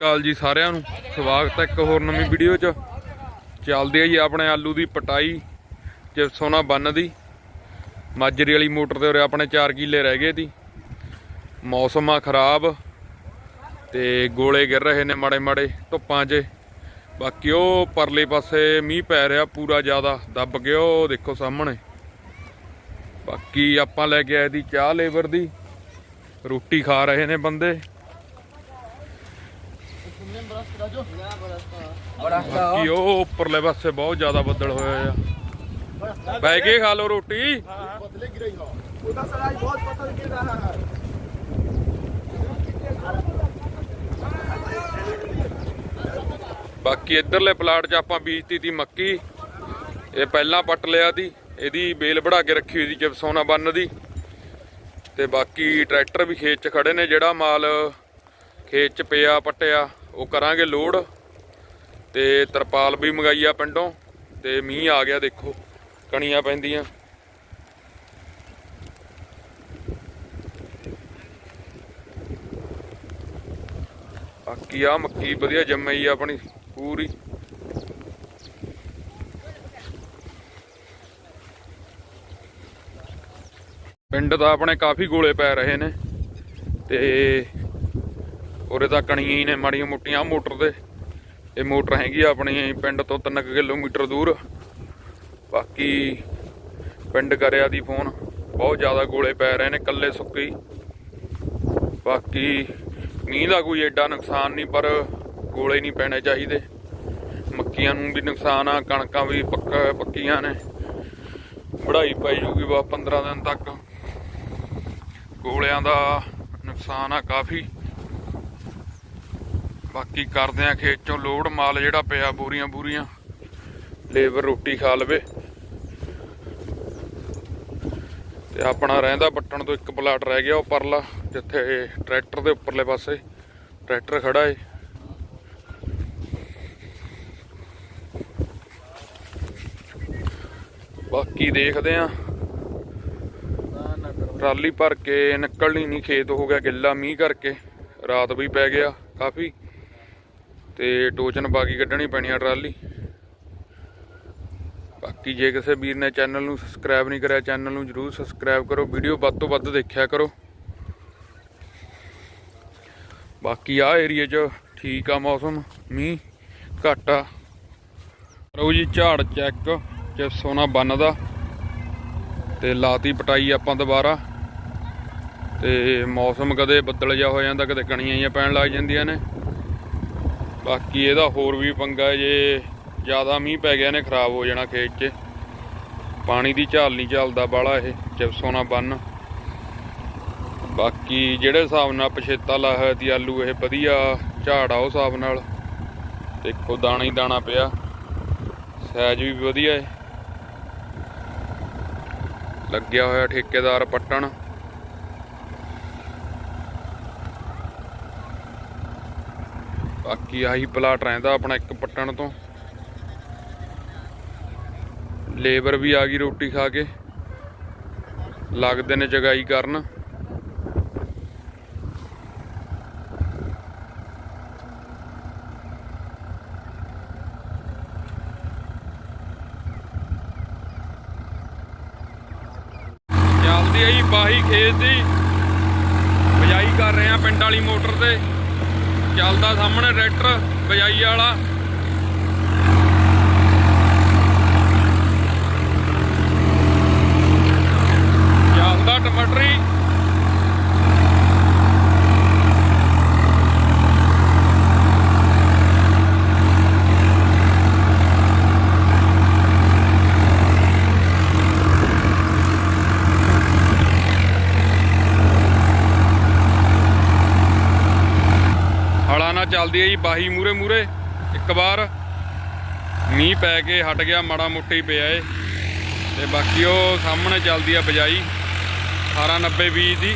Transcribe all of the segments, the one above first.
ਕਾਲ ਜੀ ਸਾਰਿਆਂ ਨੂੰ। ਸਵਾਗਤ ਹੈ ਇੱਕ ਹੋਰ ਨਵੀਂ ਵੀਡੀਓ 'ਚ। ਚੱਲਦੇ ਆ ਜੀ ਆਪਣੇ ਆਲੂ ਦੀ ਪਟਾਈ ਚਿਪਸੋਨਾ ਬੰਨ ਦੀ। ਮਾਜਰੀ ਵਾਲੀ ਮੋਟਰ ਤੇ ਉਰੇ ਆਪਣੇ 4 ਕਿੱਲੇ ਰਹਿ ਗਏ ਦੀ। ਮੌਸਮ ਆ ਖਰਾਬ, ਤੇ ਗੋਲੇ ਗਿਰ ਰਹੇ ਨੇ ਮਾੜੇ ਮਾੜੇ ਧੁੱਪਾਂ 'ਚ। ਬਾਕੀ ਉਹ ਪਰਲੇ ਪਾਸੇ ਮੀਂਹ ਪੈ ਰਿਹਾ ਪੂਰਾ ਜ਼ਿਆਦਾ, ਦੱਬ ਗਿਆ ਉਹ ਦੇਖੋ ਸਾਹਮਣੇ। ਬਾਕੀ ਆਪਾਂ ਲੈ ਕੇ ਆਏ ਦੀ ਚਾਹ ਲੇਬਰ ਦੀ। ਰੋਟੀ ਖਾ ਰਹੇ ਨੇ ਬੰਦੇ। ਬੜਾ ਉਹ ਉੱਪਰਲੇ ਪਾਸੇ ਬਹੁਤ ਜ਼ਿਆਦਾ ਬੱਦਲ ਹੋਇਆ ਆ। ਬੈ ਕੇ ਖਾ ਲੋ ਰੋਟੀ। ਬਾਕੀ ਇੱਧਰਲੇ ਪਲਾਟ 'ਚ ਆਪਾਂ ਬੀਜਤੀ ਤੀ ਮੱਕੀ। ਇਹ ਪਹਿਲਾਂ ਪੱਟ ਲਿਆ ਤੀ। ਇਹਦੀ ਬੇਲ ਬੜਾ ਕੇ ਰੱਖੀ ਹੋਈ ਸੀ ਚਿਪਸੋਨਾ ਬੰਨ ਦੀ। ਤੇ ਬਾਕੀ ਟਰੈਕਟਰ ਵੀ ਖੇਤ 'ਚ ਖੜੇ ਨੇ ਜਿਹੜਾ ਮਾਲ ਖੇਤ 'ਚ ਪਿਆ, ਪਟਿਆ। ਉਹ ਕਰਾਂਗੇ ਲੋਡ। ਤੇ ਤਰਪਾਲ ਵੀ ਮੰਗਾਈ ਆ ਪਿੰਡੋਂ। ਤੇ ਮੀਂਹ ਆ ਗਿਆ ਦੇਖੋ, ਕਣੀਆਂ ਪੈਂਦੀਆਂ। ਬਾਕੀ ਆ ਮੱਕੀ ਵਧੀਆ ਜੰਮਈ ਆ ਆਪਣੀ, ਪੂਰੀ। ਪਿੰਡ ਦਾ ਆਪਣੇ ਕਾਫੀ ਗੋਲੇ ਪੈ ਰਹੇ ਨੇ। ਤੇ ਉਰੇ ਤਾਂ ਕਣੀਆਂ ਹੀ ਨੇ ਮਾੜੀਆਂ ਮੁੱਟੀਆਂ ਮੋਟਰ ਦੇ ਇਹ ਮੋਟਰ ਹੈਗੀ ਆ ਆਪਣੀ ਪਿੰਡ ਤੋਂ 3 ਕਿਲੋਮੀਟਰ ਦੂਰ। ਬਾਕੀ ਪਿੰਡ ਕਰਿਆ ਦੀ ਫੋਨ, ਬਹੁਤ ਜ਼ਿਆਦਾ ਗੋਲੇ ਪੈ ਰਹੇ ਨੇ ਕੱਲੇ ਸੁੱਕੇ ਬਾਕੀ ਮੀਂਹ ਦਾ ਕੋਈ ਐਡਾ ਨੁਕਸਾਨ ਨਹੀਂ, ਪਰ ਗੋਲੇ ਨਹੀਂ ਪੈਣੇ ਚਾਹੀਦੇ। ਮੱਕੀਆਂ ਨੂੰ ਵੀ ਨੁਕਸਾਨ ਆ, ਕਣਕਾਂ ਵੀ ਪੱਕਾ, ਪੱਕੀਆਂ ਨੇ। ਵੜਾਈ ਪਈ ਜੂਗੀ ਬਾ 15 ਦਿਨ ਤੱਕ। ਗੋਲਿਆਂ ਦਾ ਨੁਕਸਾਨ ਆ ਕਾਫੀ। ਬਾਕੀ ਕਰਦੇ ਆ ਖੇਤ ਚੋਂ ਲੋਡ ਮਾਲ ਜਿਹੜਾ ਪਿਆ ਬੋਰੀਆਂ ਬੂਰੀਆਂ, ਲੇਬਰ ਰੋਟੀ ਖਾ ਲਵੇ। ਤੇ ਆਪਣਾ ਰਹਿੰਦਾ ਪੱਟਣ ਤੋਂ ਇੱਕ ਪਲਾਟ ਰਹਿ ਗਿਆ ਉਹ ਪਰਲਾ, ਜਿੱਥੇ ਟਰੈਕਟਰ ਦੇ ਉੱਪਰਲੇ ਪਾਸੇ, ਟਰੈਕਟਰ ਖੜਾ ਏ। ਬਾਕੀ ਦੇਖਦੇ ਆ। ਟਰਾਲੀ ਭਰ ਕੇ ਨਿਕਲਣੀ ਨਹੀਂ ਖੇਤ ਹੋ ਗਿਆ ਗਿੱਲਾ ਮੀਂਹ ਕਰਕੇ, ਰਾਤ ਵੀ ਪੈ ਗਿਆ ਕਾਫੀ। ਤੇ ਟੋਚਨ ਬਾਕੀ ਕੱਢਣੀ ਪੈਣੀ ਆ ਟਰਾਲੀ। ਬਾਕੀ ਜੇ ਕਿਸੇ ਵੀਰ ਨੇ ਚੈਨਲ ਨੂੰ ਸਬਸਕ੍ਰਾਈਬ ਨਹੀਂ ਕਰਿਆ, ਚੈਨਲ ਨੂੰ ਜਰੂਰ ਸਬਸਕ੍ਰਾਈਬ ਕਰੋ। ਵੀਡੀਓ ਵੱਧ ਤੋਂ ਵੱਧ ਦੇਖਿਆ ਕਰੋ। ਬਾਕੀ ਆ ਏਰੀਆ 'ਚ ਠੀਕ ਆ ਮੌਸਮ, ਮੀਂਹ ਘੱਟ ਆ। ਕਰੋ ਜੀ, ਝਾੜ ਚੈੱਕ ਜੇ ਸੋਨਾ ਬੰਨਦਾ ਤੇ ਲਾਤੀ ਪਟਾਈ ਆਪਾਂ ਦੁਬਾਰਾ। ਤੇ ਮੌਸਮ ਕਦੇ ਬੱਦਲ ਜਾ ਹੋ ਜਾਂਦਾ, ਕਦੇ ਕਣੀਆਂ ਜਿਹੀਆਂ ਪੈਣ ਲੱਗ ਜਾਂਦੀਆਂ ਨੇ। ਬਾਕੀ ਇਹਦਾ ਹੋਰ ਵੀ ਪੰਗਾ ਜੇ ਜ਼ਿਆਦਾ ਮੀਂਹ ਪੈ ਗਿਆ ਨੇ, ਖਰਾਬ ਹੋ ਜਾਣਾ ਖੇਤ 'ਚ। ਪਾਣੀ ਦੀ ਝਾਲ ਨਹੀਂ ਚੱਲਦਾ ਬਾਲਾ ਇਹ ਚਿਪਸੋਨਾ ਬੰਨ। ਬਾਕੀ ਜਿਹੜੇ ਹਿਸਾਬ ਨਾਲ ਪਛੇਤਾ ਲਾਇਆ ਹੋਇਆ ਤੀ ਆਲੂ, ਇਹ ਵਧੀਆ ਝਾੜ ਆ ਉਹ ਹਿਸਾਬ ਨਾਲ। ਦੇਖੋ, ਦਾਣਾ ਹੀ ਦਾਣਾ ਪਿਆ। ਸਾਈਜ਼ ਵੀ ਵਧੀਆ ਹੈ। ਲੱਗਿਆ ਹੋਇਆ ਠੇਕੇਦਾਰ ਪੱਟਣ। ਬਾਕੀ ਆਹੀ ਪਲਾਟ ਰਹਿੰਦਾ ਆਪਣਾ ਇੱਕ ਪੱਟਣ ਤੋਂ। ਲੇਬਰ ਵੀ ਆ ਗਈ ਰੋਟੀ ਖਾ ਕੇ। ਲੱਗਦੇ ਨੇ ਜਗਾਈ ਕਰਨ। ਚੱਲਦੀ ਆ ਬਾਹੀ ਖੇਤ ਦੀ। ਬਜਾਈ ਕਰ ਰਹੇ ਆ ਪਿੰਡ ਵਾਲੀ ਮੋਟਰ ਤੇ। ਚੱਲਦਾ ਸਾਹਮਣੇ ਟਰੈਕਟਰ ਬਜਾਈ ਵਾਲਾ। ਚੱਲਦਾ ਟਮਾਟਰੀ। ਹਲਾ ਨਾਲ ਚੱਲਦੀ ਹੈ ਜੀ, ਬਾਹੀ ਮੂਰੇ ਮੂਰੇ ਇੱਕ ਵਾਰ। ਮੀਂਹ ਪੈ ਕੇ ਹਟ ਗਿਆ, ਮਾੜਾ ਮੋਟਾ ਹੀ ਪਿਆ ਏ ਤੇ ਬਾਕੀ ਉਹ ਸਾਹਮਣੇ ਚੱਲਦੀ ਆ ਬਜਾਈ 1890 20 ਦੀ।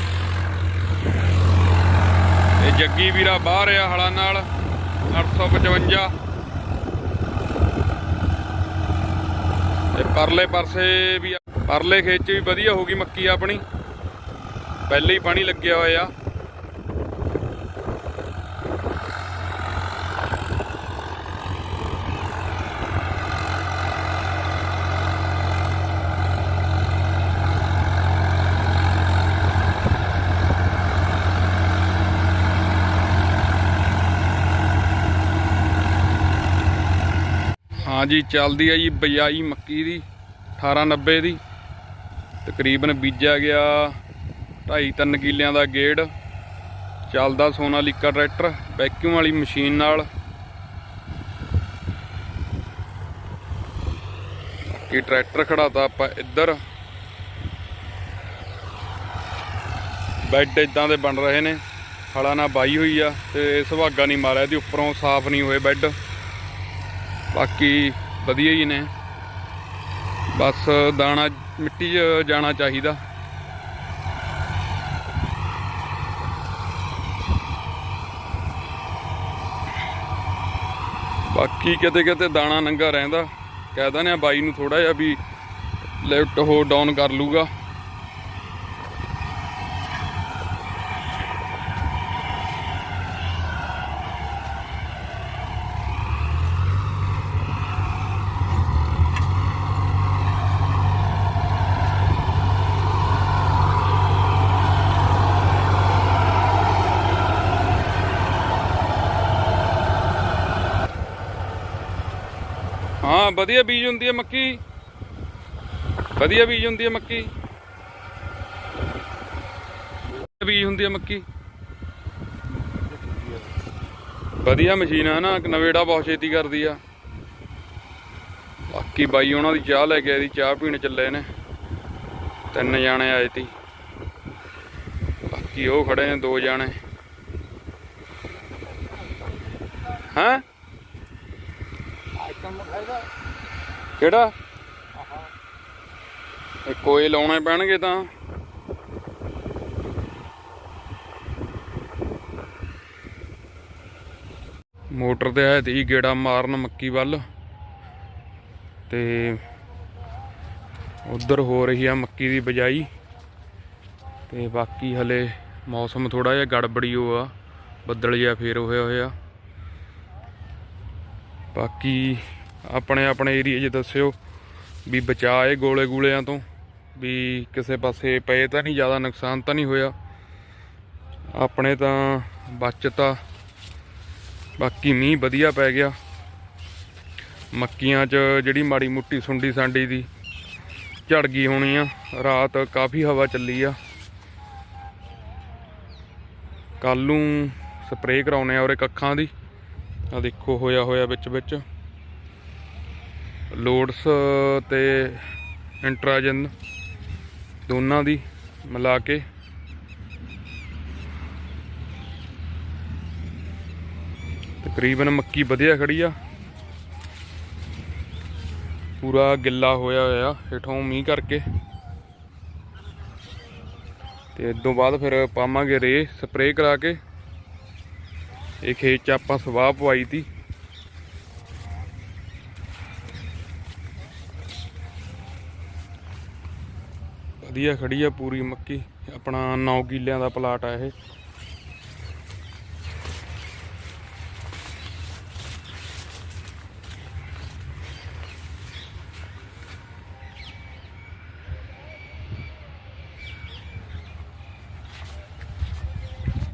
ਤੇ ਜੱਗੀ ਵੀਰਾ ਬਾਹਰ ਆ ਹਲਾ ਨਾਲ 855 ਤੇ ਪਰਲੇ ਪਰਸੇ ਵੀ ਪਰਲੇ ਖੇਤ 'ਚ ਵੀ ਵਧੀਆ ਹੋ ਗਈ ਮੱਕੀ ਆਪਣੀ। ਪਹਿਲੇ ਹੀ ਪਾਣੀ ਲੱਗਿਆ ਹੋਇਆ। ਹਾਂਜੀ, ਚੱਲਦੀ ਆ ਜੀ ਬਿਜਾਈ ਮੱਕੀ ਦੀ 1890 ਦੀ। ਤਕਰੀਬਨ ਬੀਜਿਆ ਗਿਆ 2.5 3 ਕਿੱਲਿਆਂ ਦਾ ਗੇੜ। ਚੱਲਦਾ ਸੋਨਾਲੀਕਾ ਟਰੈਕਟਰ ਵੈਕਿਊਮ ਵਾਲੀ ਮਸ਼ੀਨ ਨਾਲ। ਕੀ ਟਰੈਕਟਰ ਖੜਾਤਾ ਆਪਾਂ ਇੱਧਰ। ਬੈੱਡ ਇਦਾਂ ਦੇ ਬਣ ਰਹੇ ਨੇ। ਹਲਾ ਨਾਲ ਬਾਈ ਹੋਈ ਆ ਤੇ ਸੁਹਾਗਾ ਨਹੀਂ ਮਾਰਿਆ ਤੇ ਉੱਪਰੋਂ ਸਾਫ਼ ਨਹੀਂ ਹੋਏ ਬੈੱਡ। ਬਾਕੀ ਵਧੀਆ ਹੀ ਨੇ। ਬਸ ਦਾਣਾ, ਮਿੱਟੀ 'ਚ ਜਾਣਾ ਚਾਹੀਦਾ। ਬਾਕੀ ਕਿਤੇ ਕਿਤੇ ਦਾਣਾ ਨੰਗਾ ਰਹਿੰਦਾ। ਕਹਿ ਦਿੰਦੇ ਆ ਬਾਈ ਨੂੰ ਥੋੜਾ ਜਿਹਾ ਵੀ ਲਿਫਟ ਹੋ ਡਾਊਨ ਕਰ ਲੂਗਾ ਹਾਂ ਵਧੀਆ ਬੀਜ ਹੁੰਦੀ ਹੈ ਮੱਕੀ। ਵਧੀਆ ਬੀਜ ਹੁੰਦੀ ਹੈ ਮੱਕੀ। ਬੀਜ ਹੁੰਦੀ ਹੈ ਮੱਕੀ। ਵਧੀਆ ਮਸ਼ੀਨ ਆ ਨਾ, ਨਵੇੜਾ ਬਹੁਤ ਛੇਤੀ ਕਰਦੀ ਆ। ਬਾਕੀ ਬਾਈ ਉਹਨਾਂ ਦੀ ਚਾਹ ਲੈ ਕੇ ਆਏ ਦੀ, ਚਾਹ ਪੀਣ ਚੱਲੇ ਨੇ। ਤਿੰਨ ਜਾਣੇ ਆਏ ਤੀ ਬਾਕੀ ਉਹ ਖੜੇ ਨੇ, ਦੋ ਜਾਣੇ। ਹਾਂ? ਕਿਹੜਾ? ਇਹ ਕੋਈ ਲਾਉਣੇ ਪੈਣਗੇ ਤਾਂ। ਮੋਟਰ ਤੇ ਆਏ ਤੀ ਗੇੜਾ ਮਾਰਨ ਮੱਕੀ ਵੱਲ। ਤੇ ਉਧਰ ਹੋ ਰਹੀ ਆ ਮੱਕੀ ਦੀ ਬਜਾਈ। ਤੇ ਬਾਕੀ ਹਲੇ ਮੌਸਮ ਥੋੜਾ ਜਿਹਾ ਗੜਬੜੀ ਹੋ ਆ ਬੱਦਲ ਜਿਹਾ ਫੇਰ ਹੋਇਆ ਹੋਇਆ। ਬਾਕੀ ਆਪਣੇ ਆਪਣੇ ਏਰੀਆ 'ਚ ਦੱਸਿਓ ਵੀ ਬਚਾਏ ਗੋਲੇ ਗੂਲਿਆਂ ਤੋਂ ਵੀ ਕਿਸੇ ਪਾਸੇ ਪਏ ਤਾਂ ਨਹੀਂ, ਜ਼ਿਆਦਾ ਨੁਕਸਾਨ ਤਾਂ ਨਹੀਂ ਹੋਇਆ। ਆਪਣੇ ਤਾਂ ਬਚਤਾ ਬਾਕੀ ਮੀਂਹ ਵਧੀਆ ਪੈ ਗਿਆ। ਮੱਕੀਆਂ 'ਚ ਜਿਹੜੀ ਮਾੜੀ ਮੁੱਟੀ ਸੁੰਡੀ ਸਾਂਡੀ ਦੀ ਝੜ ਗਈ ਹੋਣੀ ਆ, ਰਾਤ ਕਾਫੀ ਹਵਾ ਚੱਲੀ ਆ। ਕੱਲ ਨੂੰ ਸਪਰੇਅ ਕਰਾਉਣੇ ਆ ਉਰੇ ਕੱਖਾਂ ਦੀ। ਆ ਦੇਖੋ ਹੋਇਆ ਹੋਇਆ ਵਿੱਚ ਵਿੱਚ। ਲੋਡਸ ਤੇ ਇੰਟਰਾਜਨ ਦੋਨਾਂ ਦੀ ਮਿਲਾ ਕੇ। ਤਕਰੀਬਨ ਮੱਕੀ ਵਧੀਆ ਖੜੀ ਆ। ਪੂਰਾ ਗਿੱਲਾ ਹੋਇਆ ਹੋਇਆ ਹੇਠੋਂ ਮੀਂਹ ਕਰਕੇ। ਤੇ ਇਸ ਤੋਂ ਬਾਅਦ ਫਿਰ ਪਾਵਾਂਗੇ ਰੇ ਸਪਰੇਅ ਕਰਾ ਕੇ। ਇਹ ਖੇਤ ਚ ਆਪਾਂ ਸਵਾਹ ਪਵਾਈ ਤੀ। ਵਧੀਆ ਖੜੀ ਆ ਪੂਰੀ ਮੱਕੀ। ਆਪਣਾ 9 ਕਿੱਲਿਆਂ ਦਾ ਪਲਾਟ ਆ ਇਹ।